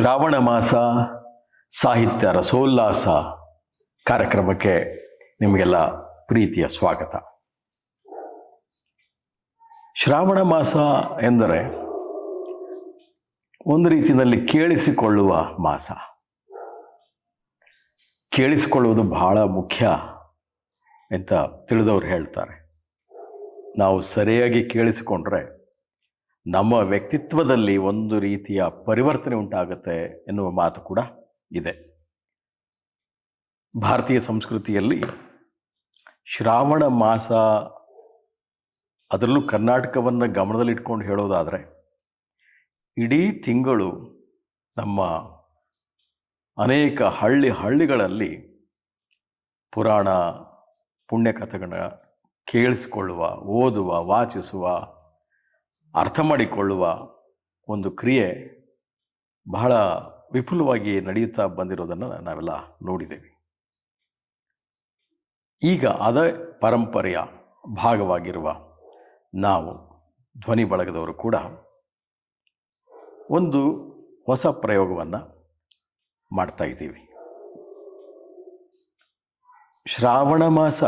ಶ್ರಾವಣ ಮಾಸ, ಸಾಹಿತ್ಯ ರಸೋಲ್ಲಾಸ ಕಾರ್ಯಕ್ರಮಕ್ಕೆ ನಿಮಗೆಲ್ಲ ಪ್ರೀತಿಯ ಸ್ವಾಗತ. ಶ್ರಾವಣ ಮಾಸ ಎಂದರೆ ಒಂದು ರೀತಿಯಲ್ಲಿ ಕೇಳಿಸಿಕೊಳ್ಳುವ ಮಾಸ. ಕೇಳಿಸಿಕೊಳ್ಳುವುದು ಬಹಳ ಮುಖ್ಯ ಅಂತ ತಿಳಿದವರು ಹೇಳ್ತಾರೆ. ನಾವು ಸರಿಯಾಗಿ ಕೇಳಿಸಿಕೊಂಡ್ರೆ ನಮ್ಮ ವ್ಯಕ್ತಿತ್ವದಲ್ಲಿ ಒಂದು ರೀತಿಯ ಪರಿವರ್ತನೆ ಉಂಟಾಗುತ್ತೆ ಎನ್ನುವ ಮಾತು ಕೂಡ ಇದೆ. ಭಾರತೀಯ ಸಂಸ್ಕೃತಿಯಲ್ಲಿ ಶ್ರಾವಣ ಮಾಸ ಅದರಲ್ಲೂ ಕರ್ನಾಟಕವನ್ನು ಗಮನದಲ್ಲಿಟ್ಕೊಂಡು ಹೇಳೋದಾದರೆ ಇಡೀ ತಿಂಗಳು ನಮ್ಮ ಅನೇಕ ಹಳ್ಳಿ ಹಳ್ಳಿಗಳಲ್ಲಿ ಪುರಾಣ ಪುಣ್ಯಕಥೆಗಳನ್ನ ಕೇಳಿಸಿಕೊಳ್ಳುವ, ಓದುವ, ವಾಚಿಸುವ ಅರ್ಥ ಮಾಡಿಕೊಳ್ಳುವ ಒಂದು ಕ್ರಿಯೆ ಬಹಳ ವಿಪುಲವಾಗಿ ನಡೆಯುತ್ತಾ ಬಂದಿರೋದನ್ನು ನಾವೆಲ್ಲ ನೋಡಿದ್ದೇವೆ. ಈಗ ಅದೇ ಪರಂಪರೆಯ ಭಾಗವಾಗಿರುವ ನಾವು ಧ್ವನಿ ಬಳಗದವರು ಕೂಡ ಒಂದು ಹೊಸ ಪ್ರಯೋಗವನ್ನು ಮಾಡ್ತಾ ಇದ್ದೀವಿ. ಶ್ರಾವಣ ಮಾಸ,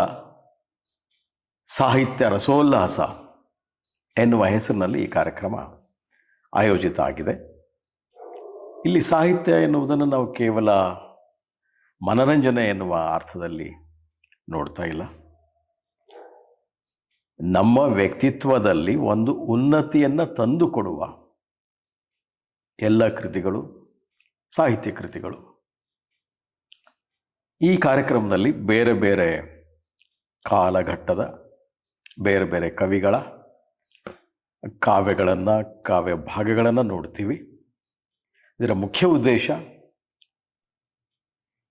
ಸಾಹಿತ್ಯ ರಸೋಲ್ಲಾಸ ಎನ್ನುವ ಹೆಸರಿನಲ್ಲಿ ಈ ಕಾರ್ಯಕ್ರಮ ಆಯೋಜಿತ ಆಗಿದೆ. ಇಲ್ಲಿ ಸಾಹಿತ್ಯ ಎನ್ನುವುದನ್ನು ನಾವು ಕೇವಲ ಮನರಂಜನೆ ಎನ್ನುವ ಅರ್ಥದಲ್ಲಿ ನೋಡ್ತಾ ಇಲ್ಲ. ನಮ್ಮ ವ್ಯಕ್ತಿತ್ವದಲ್ಲಿ ಒಂದು ಉನ್ನತಿಯನ್ನು ತಂದುಕೊಡುವ ಎಲ್ಲ ಕೃತಿಗಳು, ಸಾಹಿತ್ಯ ಕೃತಿಗಳು. ಈ ಕಾರ್ಯಕ್ರಮದಲ್ಲಿ ಬೇರೆ ಬೇರೆ ಕಾಲಘಟ್ಟದ, ಬೇರೆ ಬೇರೆ ಕವಿಗಳ ಕಾವ್ಯಗಳನ್ನು, ಕಾವ್ಯ ಭಾಗಗಳನ್ನು ನೋಡ್ತೀವಿ. ಇದರ ಮುಖ್ಯ ಉದ್ದೇಶ,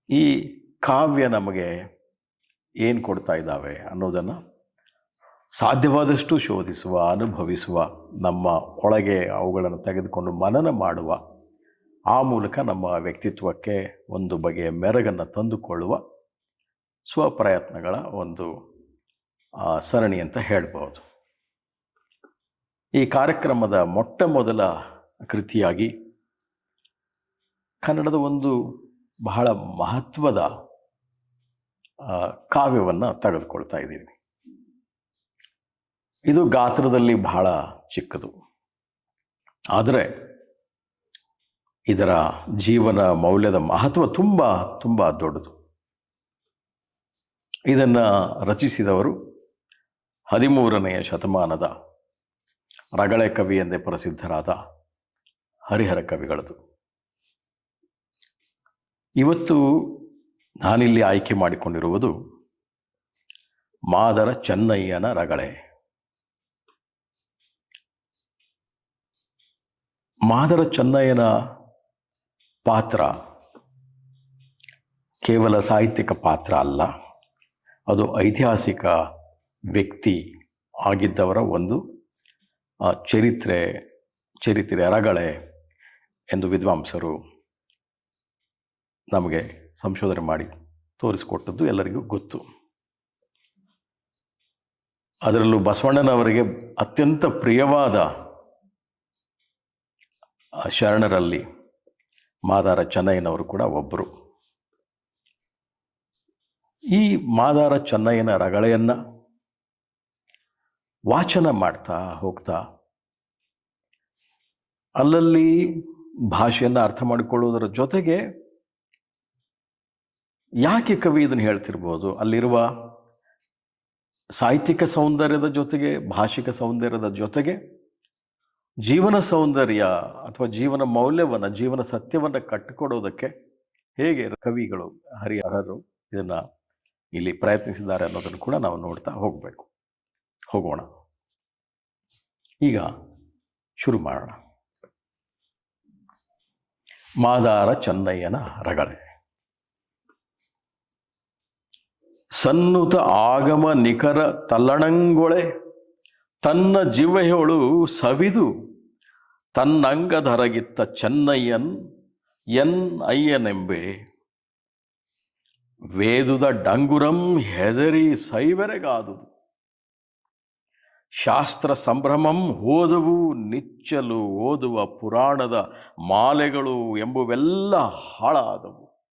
ಈ ಕಾವ್ಯ ನಮಗೆ ಏನು ಕೊಡ್ತಾ ಇದ್ದಾವೆ ಅನ್ನೋದನ್ನು ಸಾಧ್ಯವಾದಷ್ಟು ಶೋಧಿಸುವ, ಅನುಭವಿಸುವ, ನಮ್ಮ ಒಳಗೆ ಅವುಗಳನ್ನು ತೆಗೆದುಕೊಂಡು ಮನನ ಮಾಡುವ, ಆ ಮೂಲಕ ನಮ್ಮ ವ್ಯಕ್ತಿತ್ವಕ್ಕೆ ಒಂದು ಬಗೆಯ ಮೆರಗನ್ನು ತಂದುಕೊಳ್ಳುವ ಸ್ವಪ್ರಯತ್ನಗಳ ಒಂದು ಸರಣಿ ಅಂತ ಹೇಳ್ಬೋದು ಈ ಕಾರ್ಯಕ್ರಮದ ಮೊಟ್ಟ ಮೊದಲ ಕೃತಿಯಾಗಿ ಕನ್ನಡದ ಒಂದು ಬಹಳ ಮಹತ್ವದ ಕಾವ್ಯವನ್ನು ತೆಗೆದುಕೊಳ್ತಾ ಇದ್ದೀವಿ ಇದು ಗಾತ್ರದಲ್ಲಿ ಬಹಳ ಚಿಕ್ಕದು. ಆದರೆ ಇದರ ಜೀವನ ಮೌಲ್ಯದ ಮಹತ್ವ ತುಂಬ ತುಂಬ ದೊಡ್ಡದು. ಇದನ್ನು ರಚಿಸಿದವರು ಹದಿಮೂರನೆಯ ಶತಮಾನದ ರಗಳೆ ಕವಿ ಎಂದೇ ಪ್ರಸಿದ್ಧರಾದ ಹರಿಹರ ಕವಿಗಳದು. ಇವತ್ತು ನಾನಿಲ್ಲಿ ಆಯ್ಕೆ ಮಾಡಿಕೊಂಡಿರುವುದು ಮಾದರ ಚೆನ್ನಯ್ಯನ ರಗಳೆ. ಮಾದರ ಚೆನ್ನಯ್ಯನ ಪಾತ್ರ ಕೇವಲ ಸಾಹಿತ್ಯಿಕ ಪಾತ್ರ ಅಲ್ಲ, ಅದು ಐತಿಹಾಸಿಕ ವ್ಯಕ್ತಿ ಆಗಿದ್ದವರ ಒಂದು ಚರಿತ್ರೆ ಚರಿತ್ರೆ ರಗಳೆ ಎಂದು ವಿದ್ವಾಂಸರು ನಮಗೆ ಸಂಶೋಧನೆ ಮಾಡಿ ತೋರಿಸಿಕೊಟ್ಟದ್ದು ಎಲ್ಲರಿಗೂ ಗೊತ್ತು. ಅದರಲ್ಲೂ ಬಸವಣ್ಣನವರಿಗೆ ಅತ್ಯಂತ ಪ್ರಿಯವಾದ ಶರಣರಲ್ಲಿ ಮಾದಾರ ಚೆನ್ನಯ್ಯನವರು ಕೂಡ ಒಬ್ಬರು. ಈ ಮಾದಾರ ಚೆನ್ನಯ್ಯನ ರಗಳೆಯನ್ನು ವಾಚನ ಮಾಡ್ತಾ ಹೋಗ್ತಾ, ಅಲ್ಲಲ್ಲಿ ಭಾಷೆಯನ್ನು ಅರ್ಥ ಮಾಡಿಕೊಳ್ಳುವುದರ ಜೊತೆಗೆ ಯಾಕೆ ಕವಿ ಇದನ್ನು ಹೇಳ್ತಿರ್ಬೋದು? ಅಲ್ಲಿರುವ ಸಾಹಿತ್ಯಿಕ ಸೌಂದರ್ಯದ ಜೊತೆಗೆ, ಭಾಷಿಕ ಸೌಂದರ್ಯದ ಜೊತೆಗೆ, ಜೀವನ ಸೌಂದರ್ಯ ಅಥವಾ ಜೀವನ ಮೌಲ್ಯವನ್ನು, ಜೀವನ ಸತ್ಯವನ್ನು ಕಟ್ಟಿಕೊಡೋದಕ್ಕೆ ಹೇಗೆ ಕವಿಗಳು, ಹರಿಹರರು ಇದನ್ನು ಇಲ್ಲಿ ಪ್ರಯತ್ನಿಸಿದ್ದಾರೆ ಅನ್ನೋದನ್ನು ಕೂಡ ನಾವು ನೋಡ್ತಾ ಹೋಗಬೇಕು. ಹೋಗೋಣ. ಈಗ ಶುರು ಮಾಡೋಣ. ಮಾದಾರ ಚಂದಯ್ಯನ ರಗಳೆ. ಸನ್ನುತ ಆಗಮ ನಿಖರ ತಲ್ಲಣಂಗೊಳೆ, ತನ್ನ ಜಿವೆಯೊಳು ಸವಿದು, ತನ್ನಂಗಧರಗಿತ್ತ ಚೆನ್ನಯ್ಯನ್ ಎನ್ ಅಯ್ಯನೆಂಬೆ. ವೇದುದ ಡಂಗುರಂ ಹೆದರಿ ಸೈವೆರೆಗಾದುದು ಶಾಸ್ತ್ರ ಸಂಭ್ರಮಂ ಓದುವು, ನಿಚ್ಚಲು ಓದುವ ಪುರಾಣದ ಮಾಲೆಗಳು ಎಂಬುವೆಲ್ಲ ಹಾಳಾದವು.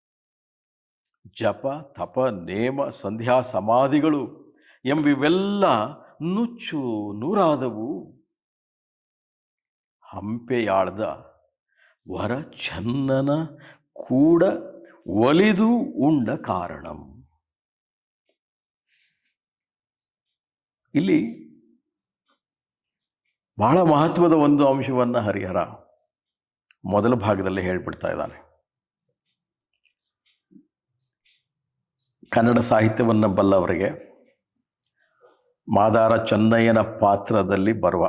ಜಪ, ತಪ, ನೇಮ, ಸಂಧ್ಯಾ, ಸಮಾಧಿಗಳು ಎಂಬಿವೆಲ್ಲ ನುಚ್ಚು ನೂರಾದವು. ಹಂಪೆಯಾಳ್ದ ವರ ಚನ್ನನ ಕೂಡ ಒಲಿದು ಉಂಡ ಕಾರಣಂ. ಇಲ್ಲಿ ಬಹಳ ಮಹತ್ವದ ಒಂದು ಅಂಶವನ್ನು ಹರಿಹರ ಮೊದಲ ಭಾಗದಲ್ಲಿ ಹೇಳ್ಬಿಡ್ತಾ ಇದ್ದಾನೆ. ಕನ್ನಡ ಸಾಹಿತ್ಯವನ್ನು ಬಲ್ಲವರಿಗೆ ಮಾದಾರ ಚೆನ್ನಯ್ಯನ ಪಾತ್ರದಲ್ಲಿ ಬರುವ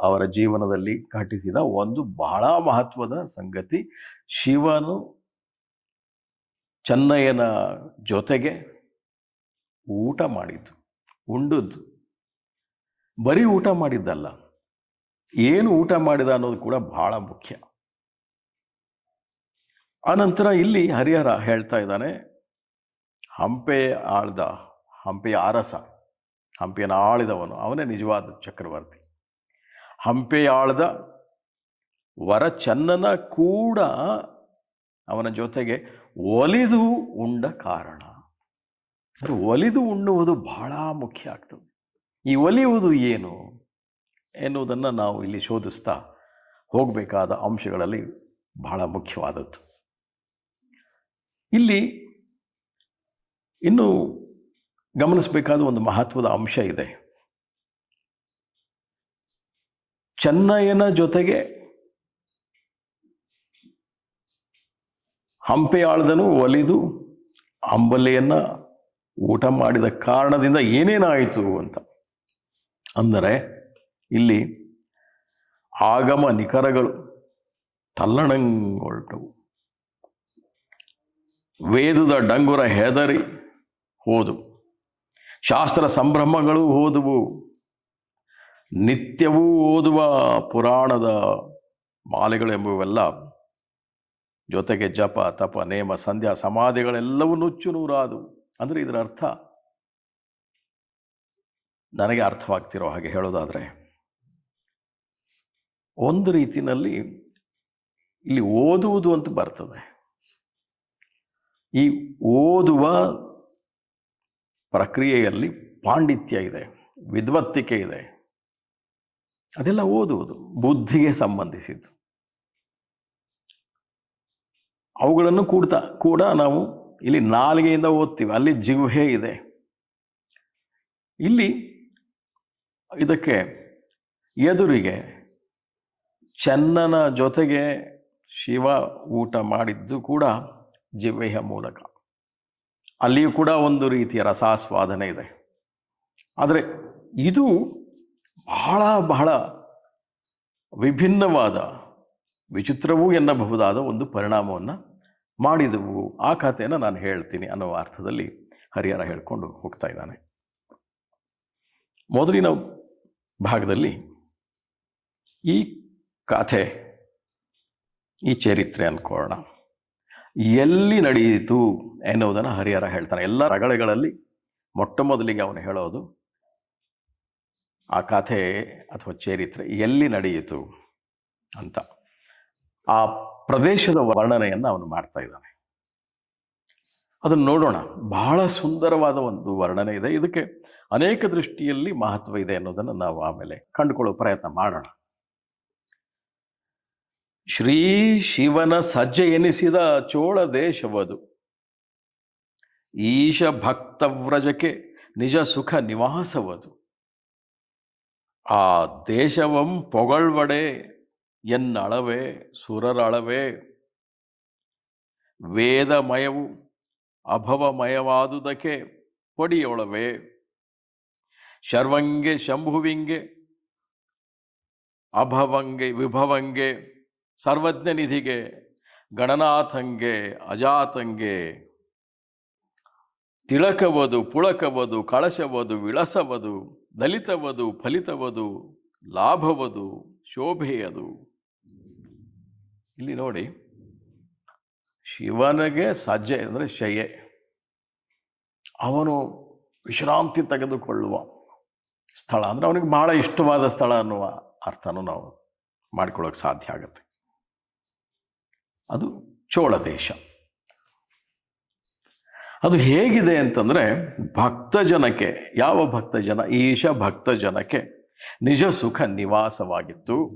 ಅವರ ಜೀವನದಲ್ಲಿ ಘಟಿಸಿದ ಒಂದು ಬಹಳ ಮಹತ್ವದ ಸಂಗತಿ ಶಿವನು ಚೆನ್ನಯ್ಯನ ಜೊತೆಗೆ ಊಟ ಮಾಡಿದ್ದು, ಉಂಡದ್ದು. ಬರೀ ಊಟ ಮಾಡಿದ್ದಲ್ಲ. ಏನು ಊಟ ಮಾಡಿದ ಅನ್ನೋದು ಕೂಡ ಬಹಳ ಮುಖ್ಯ. ಆನಂತರ ಇಲ್ಲಿ ಹರಿಹರ ಹೇಳ್ತಾ ಇದ್ದಾನೆ, ಹಂಪೆ ಆಳ್ದ, ಹಂಪೆಯ ಅರಸ, ಹಂಪೆಯನ್ನು ಆಳಿದವನು, ಅವನೇ ನಿಜವಾದ ಚಕ್ರವರ್ತಿ. ಹಂಪೆ ಆಳ್ದ ವರ ಚನ್ನನ ಕೂಡ ಅವನ ಜೊತೆಗೆ ಒಲಿದು ಉಂಡ ಕಾರಣ. ಒಲಿದು ಉಣ್ಣುವುದು ಬಹಳ ಮುಖ್ಯ ಆಗ್ತದೆ. ಈ ಒಲಿಯುವುದು ಏನು? ಎನ್ನುವುದನ್ನು ನಾವು ಇಲ್ಲಿ ಶೋಧಿಸ್ತಾ ಹೋಗಬೇಕಾದ ಅಂಶಗಳಲ್ಲಿ ಬಹಳ ಮುಖ್ಯವಾದದ್ದು. ಇಲ್ಲಿ ಇನ್ನೂ ಗಮನಿಸಬೇಕಾದ ಒಂದು ಮಹತ್ವದ ಅಂಶ ಇದೆ. ಚೆನ್ನಯ್ಯನ ಜೊತೆಗೆ ಹಂಪೆಯಾಳ್ದನು ಒಲಿದು ಅಂಬಲೆಯನ್ನು ಊಟ ಮಾಡಿದ ಕಾರಣದಿಂದ ಏನೇನಾಯಿತು ಅಂತ. ಅಂದರೆ ಇಲ್ಲಿ ಆಗಮ ನಿಖರಗಳು ತಲ್ಲಣಂಗೊಳ್ಟವು ವೇದದ ಡಂಗುರ ಹೆದರಿ ಹೋದು. ಶಾಸ್ತ್ರ ಸಂಭ್ರಮಗಳು ಓದುವು. ನಿತ್ಯವೂ ಓದುವ ಪುರಾಣದ ಮಾಲೆಗಳು ಎಂಬುವೆಲ್ಲ ಜೊತೆಗೆ ಜಪ, ತಪ, ನೇಮ, ಸಂಧ್ಯಾ, ಸಮಾಧಿಗಳೆಲ್ಲವೂ ನುಚ್ಚು ನೂರಾದವು. ಅಂದರೆ ಇದರ ಅರ್ಥ ನನಗೆ ಅರ್ಥವಾಗ್ತಿರೋ ಹಾಗೆ ಹೇಳೋದಾದರೆ ಒಂದು ರೀತಿಯಲ್ಲಿ ಇಲ್ಲಿ ಓದುವುದು ಅಂತ ಬರ್ತದೆ. ಈ ಓದುವ ಪ್ರಕ್ರಿಯೆಯಲ್ಲಿ ಪಾಂಡಿತ್ಯ ಇದೆ, ವಿದ್ವತ್ತಿಕೆ ಇದೆ. ಅದೆಲ್ಲ ಓದುವುದು, ಬುದ್ಧಿಗೆ ಸಂಬಂಧಿಸಿದ್ದು. ಅವುಗಳನ್ನು ಕೂಡ್ತಾ, ಕೂಡ ನಾವು ಇಲ್ಲಿ ನಾಲಿಗೆಯಿಂದ ಓದ್ತೀವಿ, ಅಲ್ಲಿ ಜಿಗುಹೆ ಇದೆ. ಇಲ್ಲಿ ಇದಕ್ಕೆ ಎದುರಿಗೆ ಚೆನ್ನನ ಜೊತೆಗೆ ಶಿವ ಊಟ ಮಾಡಿದ್ದು ಕೂಡ ಜಿವೆಯ ಮೂಲಕ. ಅಲ್ಲಿಯೂ ಕೂಡ ಒಂದು ರೀತಿಯ ರಸಾಸ್ವಾದನೆ ಇದೆ. ಆದರೆ ಇದು ಬಹಳ ಬಹಳ ವಿಭಿನ್ನವಾದ, ವಿಚಿತ್ರವೂ ಎನ್ನಬಹುದಾದ ಒಂದು ಪರಿಣಾಮವನ್ನು ಮಾಡಿದವು. ಆ ಕಥೆಯನ್ನು ನಾನು ಹೇಳ್ತೀನಿ ಅನ್ನೋ ಅರ್ಥದಲ್ಲಿ ಹರಿಹರ ಹೇಳ್ಕೊಂಡು ಹೋಗ್ತಾ ಇದ್ದಾನೆ. ಮೊದಲಿನ ಭಾಗದಲ್ಲಿ ಈ ಕಥೆ ಈ ಚರಿತ್ರೆ ಅನ್ಕೋಣ. ಎಲ್ಲಿ ನಡೆಯಿತು ಎನ್ನುವುದನ್ನು ಹರಿಹರ ಹೇಳ್ತಾನೆ. ಎಲ್ಲ ರಗಳೆಗಳಲ್ಲಿ ಮೊಟ್ಟ ಮೊದಲಿಗೆ ಅವನು ಹೇಳೋದು, ಆ ಕಥೆ ಅಥವಾ ಚರಿತ್ರೆ ಎಲ್ಲಿ ನಡೆಯಿತು ಅಂತ. ಆ ಪ್ರದೇಶದ ವರ್ಣನೆಯನ್ನು ಅವನು ಮಾಡ್ತಾ ಇದ್ದಾನೆ. ಅದನ್ನು ನೋಡೋಣ. ಬಹಳ ಸುಂದರವಾದ ಒಂದು ವರ್ಣನೆ ಇದೆ. ಇದಕ್ಕೆ ಅನೇಕ ದೃಷ್ಟಿಯಲ್ಲಿ ಮಹತ್ವ ಇದೆ ಅನ್ನೋದನ್ನು ನಾವು ಆಮೇಲೆ ಕಂಡುಕೊಳ್ಳೋ ಪ್ರಯತ್ನ ಮಾಡೋಣ. ಶ್ರೀ ಶಿವನ ಸಜ್ಜೆ ಎನಿಸಿದ ಚೋಳ ದೇಶವದು. ಈಶ ಭಕ್ತವ್ರಜಕ್ಕೆ ನಿಜ ಸುಖ ನಿವಾಸವದು. ಆ ದೇಶವಂ ಪೊಗಳ್ವಡೆ ಎನ್ನಳವೆ ಸುರರಳವೆ. ವೇದಮಯವು ಅಭವಮಯವಾದುದಕ್ಕೆ ಪಡಿಯೊಳವೆ. ಶರ್ವಂಗೆ, ಶಂಭುವಿಂಗೆ, ಅಭವಂಗೆ, ವಿಭವಂಗೆ ಸರ್ವಜ್ಞ ನಿಧಿಗೆ ಗಣನಾಥಂಗೆ, ಅಜಾತಂಗೆ, ತಿಳಕವದು, ಪುಳಕವದು, ಕಳಶವದು, ವಿಳಸವದು, ದಲಿತವದು, ಫಲಿತವದು, ಲಾಭವದು, ಶೋಭೆಯದು. ಇಲ್ಲಿ ನೋಡಿ, ಶಿವನಿಗೆ ಸಜ್ಜೆ ಅಂದರೆ ಶಯೆ. ಅವನು ವಿಶ್ರಾಂತಿ ತೆಗೆದುಕೊಳ್ಳುವ ಸ್ಥಳ. ಅಂದರೆ ಅವನಿಗೆ ಭಾಳ ಇಷ್ಟವಾದ ಸ್ಥಳ ಅನ್ನುವ ಅರ್ಥನೂ ನಾವು ಮಾಡ್ಕೊಳ್ಳೋಕೆ ಸಾಧ್ಯ ಆಗುತ್ತೆ. ಅದು ಚೋಳ ದೇಶ. ಅದು ಹೇಗಿದೆ ಅಂತಂದರೆ ಭಕ್ತ ಜನಕ್ಕೆ ಯಾವ ಭಕ್ತ ಜನ ಈಶ ಭಕ್ತ ಜನಕ್ಕೆ ನಿಜ ಸುಖ ನಿವಾಸವಾಗಿತ್ತು.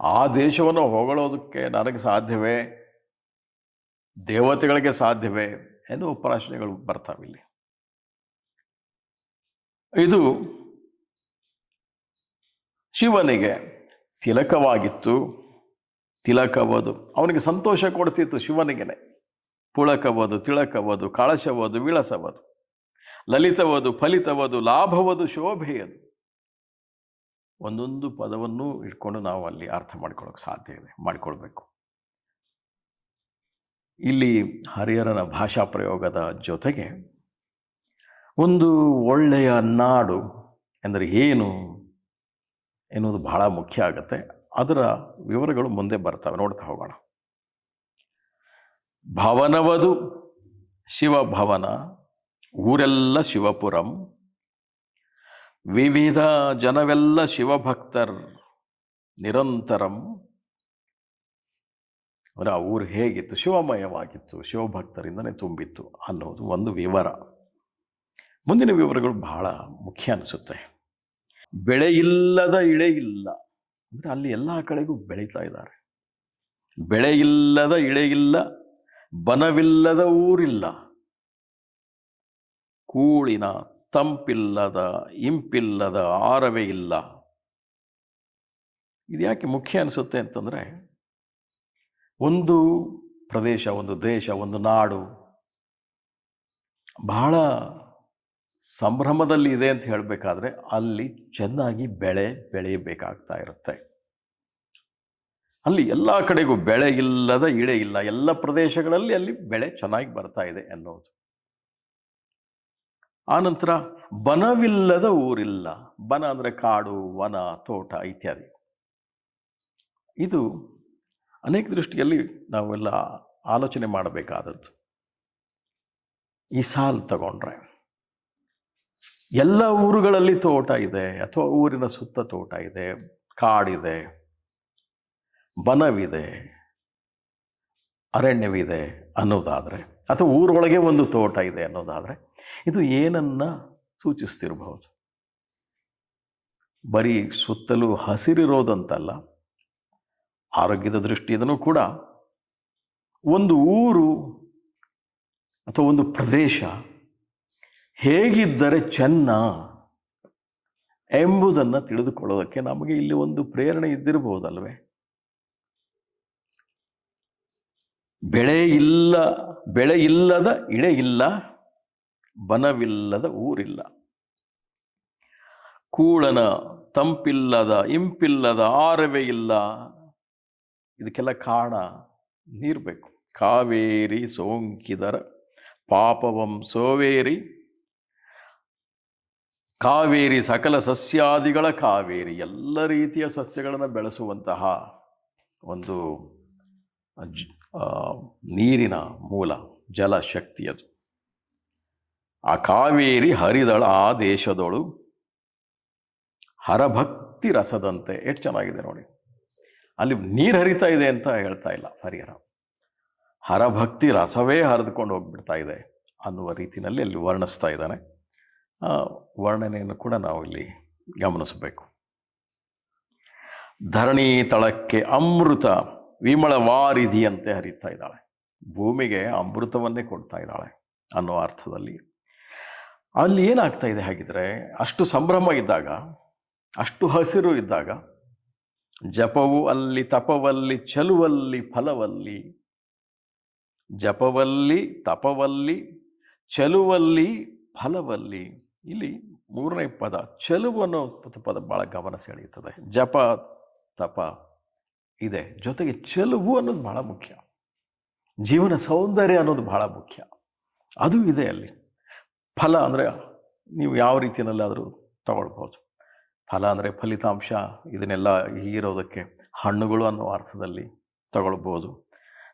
ಆ ದೇಶವನ್ನು ಹೊಗಳೋದಕ್ಕೆ ನನಗೆ ಸಾಧ್ಯವೇ? ದೇವತೆಗಳಿಗೆ ಸಾಧ್ಯವೇ? ಎನ್ನುವ ಪ್ರಶ್ನೆಗಳು ಬರ್ತಾವೆ ಇಲ್ಲಿ. ಇದು ಶಿವನಿಗೆ ತಿಲಕವಾಗಿತ್ತು. ತಿಲಕವದು. ಅವನಿಗೆ ಸಂತೋಷ ಕೊಡ್ತಿತ್ತು ಶಿವನಿಗೆನೆ. ಪುಳಕವದು, ತಿಳಕವದು, ಕಳಶವದು, ವಿಳಸವದು. ಲಲಿತವದು, ಫಲಿತವದು, ಲಾಭವದು, ಶೋಭೆಯದು. ಒಂದೊಂದು ಪದವನ್ನು ಇಟ್ಕೊಂಡು ನಾವು ಅಲ್ಲಿ ಅರ್ಥ ಮಾಡ್ಕೊಳ್ಳೋಕೆ ಸಾಧ್ಯ ಇದೆ, ಮಾಡಿಕೊಳ್ಬೇಕು. ಇಲ್ಲಿ ಹರಿಹರನ ಭಾಷಾ ಪ್ರಯೋಗದ ಜೊತೆಗೆ ಒಂದು ಒಳ್ಳೆಯ ನಾಡು ಎಂದರೆ ಏನು ಎನ್ನುವುದು ಬಹಳ ಮುಖ್ಯ ಆಗುತ್ತೆ. ಅದರ ವಿವರಗಳು ಮುಂದೆ ಬರ್ತವೆ. ನೋಡ್ತಾ ಹೋಗೋಣ. ಭವನವದು ಶಿವಭವನ, ಊರೆಲ್ಲ ಶಿವಪುರಂ, ವಿವಿಧ ಜನವೆಲ್ಲ ಶಿವಭಕ್ತರ್ ನಿರಂತರಂ. ಅಂದರೆ ಆ ಊರು ಹೇಗಿತ್ತು? ಶಿವಮಯವಾಗಿತ್ತು. ಶಿವಭಕ್ತರಿಂದನೇ ತುಂಬಿತ್ತು ಅನ್ನೋದು ಒಂದು ವಿವರ. ಮುಂದಿನ ವಿವರಗಳು ಬಹಳ ಮುಖ್ಯ ಅನಿಸುತ್ತೆ. ಬೆಳೆಯಿಲ್ಲದ ಇಳೆಯಿಲ್ಲ ಅಂದರೆ ಅಲ್ಲಿ ಎಲ್ಲ ಕಡೆಗೂ ಬೆಳೀತಾ ಇದ್ದಾರೆ. ಬೆಳೆ ಇಲ್ಲದ ಇಳೆ ಇಲ್ಲ ಬನವಿಲ್ಲದ ಊರಿಲ್ಲ. ಕೂಳಿನ ತಂಪಿಲ್ಲದ, ಇಂಪಿಲ್ಲದ ಆರವೇ ಇಲ್ಲ. ಇದು ಯಾಕೆ ಮುಖ್ಯ ಅನಿಸುತ್ತೆ ಅಂತಂದರೆ, ಒಂದು ಪ್ರದೇಶ, ಒಂದು ದೇಶ, ಒಂದು ನಾಡು ಬಹಳ ಸಂಭ್ರಮದಲ್ಲಿ ಇದೆ ಅಂತ ಹೇಳಬೇಕಾದ್ರೆ ಅಲ್ಲಿ ಚೆನ್ನಾಗಿ ಬೆಳೆ ಬೆಳೆಯಬೇಕಾಗ್ತಾ ಇರುತ್ತೆ. ಅಲ್ಲಿ ಎಲ್ಲ ಕಡೆಗೂ ಬೆಳೆ ಇಲ್ಲದ ಇಳೆ ಇಲ್ಲ. ಎಲ್ಲ ಪ್ರದೇಶಗಳಲ್ಲಿ ಅಲ್ಲಿ ಬೆಳೆ ಚೆನ್ನಾಗಿ ಬರ್ತಾ ಇದೆ ಅನ್ನೋದು ಆನಂತರ ಬನವಿಲ್ಲದ ಊರಿಲ್ಲ. ಬನ ಅಂದರೆ ಕಾಡು, ವನ, ತೋಟ ಇತ್ಯಾದಿ. ಇದು ಅನೇಕ ದೃಷ್ಟಿಯಲ್ಲಿ ನಾವೆಲ್ಲ ಆಲೋಚನೆ ಮಾಡಬೇಕಾದದ್ದು. ಈ ಸಾಲು ತಗೊಂಡ್ರೆ. ಎಲ್ಲ ಊರುಗಳಲ್ಲಿ ತೋಟ ಇದೆ, ಅಥವಾ ಊರಿನ ಸುತ್ತ ತೋಟ ಇದೆ, ಕಾಡಿದೆ, ಬನವಿದೆ, ಅರಣ್ಯವಿದೆ ಅನ್ನೋದಾದರೆ, ಅಥವಾ ಊರೊಳಗೆ ಒಂದು ತೋಟ ಇದೆ ಅನ್ನೋದಾದರೆ, ಇದು ಏನನ್ನ ಸೂಚಿಸ್ತಿರಬಹುದು? ಬರೀ ಸುತ್ತಲೂ ಹಸಿರಿರೋದಂತಲ್ಲ, ಆರೋಗ್ಯದ ದೃಷ್ಟಿಯಿಂದನೂ ಕೂಡ ಒಂದು ಊರು ಅಥವಾ ಒಂದು ಪ್ರದೇಶ ಹೇಗಿದ್ದರೆ ಚೆನ್ನ ಎಂಬುದನ್ನು ತಿಳಿದುಕೊಳ್ಳೋದಕ್ಕೆ ನಮಗೆ ಇಲ್ಲಿ ಒಂದು ಪ್ರೇರಣೆ ಇದ್ದಿರಬಹುದಲ್ವೇ ಬೆಳೆ ಇಲ್ಲ, ಬೆಳೆ ಇಲ್ಲದ ಇಳೆ ಇಲ್ಲ, ಬನವಿಲ್ಲದ ಊರಿಲ್ಲ. ಕೂಳನ ತಂಪಿಲ್ಲದ, ಇಂಪಿಲ್ಲದ, ಆರವೇ ಇಲ್ಲ. ಇದಕ್ಕೆಲ್ಲ ಕಾರಣ ನೀರು ಬೇಕು ಕಾವೇರಿ ಸೋಂಕಿದರ, ಪಾಪವಂ ಸೋವೇರಿ ಕಾವೇರಿ ಸಕಲ ಸಸ್ಯಾದಿಗಳ ಕಾವೇರಿ ಎಲ್ಲ ರೀತಿಯ ಸಸ್ಯಗಳನ್ನು ಬೆಳೆಸುವಂತಹ ಒಂದು ನೀರಿನ ಮೂಲ ಜಲಶಕ್ತಿ ಅದು. ಆ ಕಾವೇರಿ ಹರಿದಳ ಆ ದೇಶದೊಳು ಹರಭಕ್ತಿ ರಸದಂತೆ. ಎಷ್ಟು ಚೆನ್ನಾಗಿದೆ ನೋಡಿ. ಅಲ್ಲಿ ನೀರು ಹರಿತಾ ಇದೆ ಅಂತ ಹೇಳ್ತಾ ಇಲ್ಲ ಹರಿಹರ. ಹರಭಕ್ತಿ ರಸವೇ ಹರಿದುಕೊಂಡು ಹೋಗ್ಬಿಡ್ತಾ ಇದೆ ಅನ್ನುವ ರೀತಿಯಲ್ಲಿ ಅಲ್ಲಿ ವರ್ಣಿಸ್ತಾ ಇದ್ದಾನೆ. ವರ್ಣನೆಯನ್ನು ಕೂಡ ನಾವು ಇಲ್ಲಿ ಗಮನಿಸಬೇಕು. ಧರಣಿ ತಳಕ್ಕೆ ಅಮೃತ ವಿಮಳ ವಾರಿಧಿಯಂತೆ ಹರಿತಾ ಇದ್ದಾಳೆ. ಭೂಮಿಗೆ ಅಮೃತವನ್ನೇ ಕೊಡ್ತಾ ಇದ್ದಾಳೆ ಅನ್ನೋ ಅರ್ಥದಲ್ಲಿ. ಅಲ್ಲಿ ಏನಾಗ್ತಾ ಇದೆ ಹಾಗಿದ್ರೆ, ಅಷ್ಟು ಸಂಭ್ರಮ ಇದ್ದಾಗ, ಅಷ್ಟು ಹಸಿರು ಇದ್ದಾಗ, ಜಪವು ಅಲ್ಲಿ, ತಪವಲ್ಲಿ ಚಲುವಲ್ಲಿ ಫಲವಲ್ಲಿ, ಜಪವಲ್ಲಿ, ತಪವಲ್ಲಿ ಚಲುವಲ್ಲಿ ಫಲವಲ್ಲಿ ಇಲ್ಲಿ ಮೂರನೇ ಪದ, ಚೆಲುವು ಅನ್ನೋ ಪದ- ಭಾಳ ಗಮನ ಸೆಳೆಯುತ್ತದೆ. ಜಪ, ತಪ ಇದೆ. ಜೊತೆಗೆ ಚೆಲುವು ಅನ್ನೋದು ಭಾಳ ಮುಖ್ಯ. ಜೀವನ ಸೌಂದರ್ಯ ಅನ್ನೋದು ಭಾಳ ಮುಖ್ಯ. ಅದು ಇದೆ ಅಲ್ಲಿ. ಫಲ ಅಂದರೆ ನೀವು ಯಾವ ರೀತಿಯಲ್ಲಾದರೂ ತಗೊಳ್ಬೋದು. ಫಲ ಅಂದರೆ ಫಲಿತಾಂಶ, ಇದನ್ನೆಲ್ಲ ಹೀರೋದಕ್ಕೆ ಹಣ್ಣುಗಳು ಅನ್ನೋ ಅರ್ಥದಲ್ಲಿ ತಗೊಳ್ಬೋದು.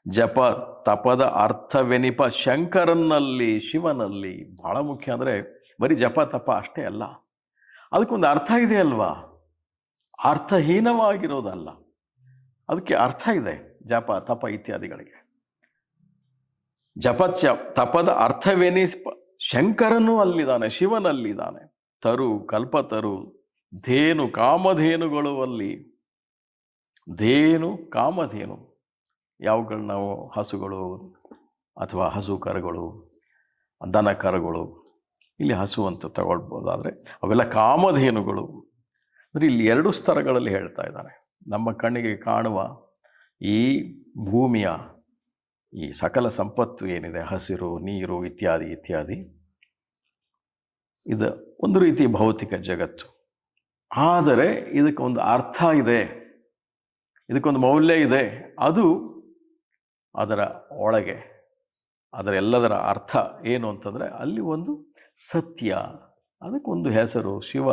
ಜಪ, ತಪದ ಅರ್ಥವೆನಿಪ ಶಂಕರನಲ್ಲಿ, ಶಿವನಲ್ಲಿ ಭಾಳ ಮುಖ್ಯ ಅಂದರೆ ಬರೀ ಜಪ ತಪ ಅಷ್ಟೇ ಅಲ್ಲ. ಅದಕ್ಕೊಂದು ಅರ್ಥ ಇದೆ ಅಲ್ವಾ? ಅರ್ಥಹೀನವಾಗಿರೋದಲ್ಲ. ಅದಕ್ಕೆ ಅರ್ಥ ಇದೆ ಜಪ, ತಪ ಇತ್ಯಾದಿಗಳಿಗೆ. ಜಪ ತಪದ ಅರ್ಥವೇನೇ ಶಂಕರನೂ ಅಲ್ಲಿದ್ದಾನೆ, ಶಿವನಲ್ಲಿದ್ದಾನೆ. ತರು, ಕಲ್ಪತರು, ಧೇನು, ಕಾಮಧೇನುಗಳು ಅಲ್ಲಿ. ಧೇನು, ಕಾಮಧೇನು. ಯಾವುಗಳು ನಾವು? ಹಸುಗಳು ಅಥವಾ ಹಸು ಕರುಗಳು ದನ ಕರುಗಳು ಇಲ್ಲಿ ಹಸು ಅಂತ ತಗೊಳ್ಬೋದಾದರೆ ಅವೆಲ್ಲ ಕಾಮಧೇನುಗಳು. ಅಂದರೆ ಇಲ್ಲಿ ಎರಡು ಸ್ತರಗಳಲ್ಲಿ ಹೇಳ್ತಾ ಇದ್ದಾರೆ. ನಮ್ಮ ಕಣ್ಣಿಗೆ ಕಾಣುವ ಈ ಭೂಮಿಯ ಈ ಸಕಲ ಸಂಪತ್ತು ಏನಿದೆ? ಹಸಿರು, ನೀರು ಇತ್ಯಾದಿ ಇತ್ಯಾದಿ. ಇದು ಒಂದು ರೀತಿ ಭೌತಿಕ ಜಗತ್ತು. ಆದರೆ ಇದಕ್ಕೊಂದು ಅರ್ಥ ಇದೆ. ಇದಕ್ಕೊಂದು ಮೌಲ್ಯ ಇದೆ. ಅದು ಅದರ ಒಳಗೆ. ಅದರ ಎಲ್ಲದರ ಅರ್ಥ ಏನು ಅಂತಂದರೆ ಅಲ್ಲಿ ಒಂದು ಸತ್ಯ. ಅದಕ್ಕೊಂದು ಹೆಸರು ಶಿವ.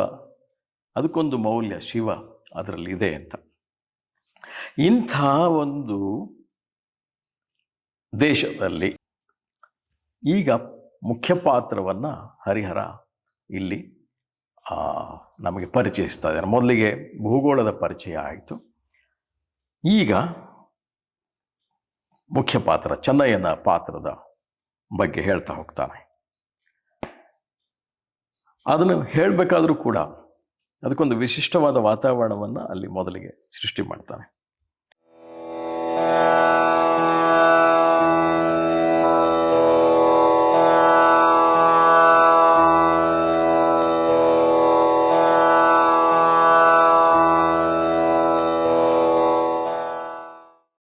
ಅದಕ್ಕೊಂದು ಮೌಲ್ಯ ಶಿವ ಅದರಲ್ಲಿದೆ ಅಂತ. ಇಂಥ ಒಂದು ದೇಶದಲ್ಲಿ ಈಗ ಮುಖ್ಯ ಪಾತ್ರವನ್ನು ಹರಿಹರ ಇಲ್ಲಿ ನಮಗೆ ಪರಿಚಯಿಸ್ತಾ ಇದ್ದಾರೆ. ಮೊದಲಿಗೆ ಭೂಗೋಳದ ಪರಿಚಯ ಆಯಿತು. ಈಗ ಮುಖ್ಯ ಪಾತ್ರ, ಚೆನ್ನಯ್ಯನ ಪಾತ್ರದ ಬಗ್ಗೆ ಹೇಳ್ತಾ ಹೋಗ್ತಾನೆ. ಅದನ್ನು ಹೇಳಬೇಕಾದರೂ ಕೂಡ ಅದಕ್ಕೊಂದು ವಿಶಿಷ್ಟವಾದ ವಾತಾವರಣವನ್ನು ಅಲ್ಲಿ ಮೊದಲಿಗೆ ಸೃಷ್ಟಿ ಮಾಡ್ತಾನೆ.